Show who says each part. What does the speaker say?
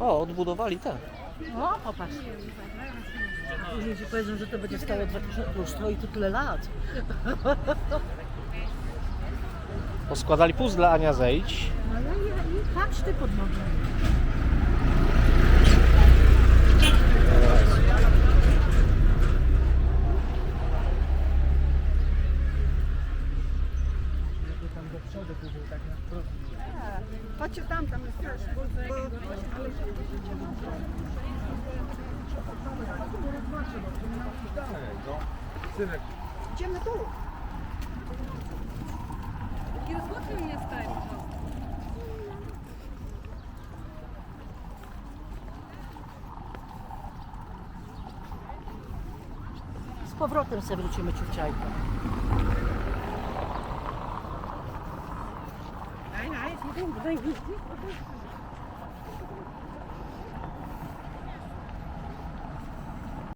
Speaker 1: O, odbudowali te.
Speaker 2: O, popatrz. Później ci powiedzą, że to będzie stało 2000 plus, to i tu tyle lat.
Speaker 1: Poskładali puzzle, Ania zejdź.
Speaker 2: No ja, patrz ty pod nogi. tam do przodu tak na wprost.
Speaker 3: Patrzcie tam, tam jest też, Synek. Idziemy tu.
Speaker 2: I rozłączył mnie z tym. Z powrotem sobie wrócimy ciuciajka.
Speaker 3: 一对不动你不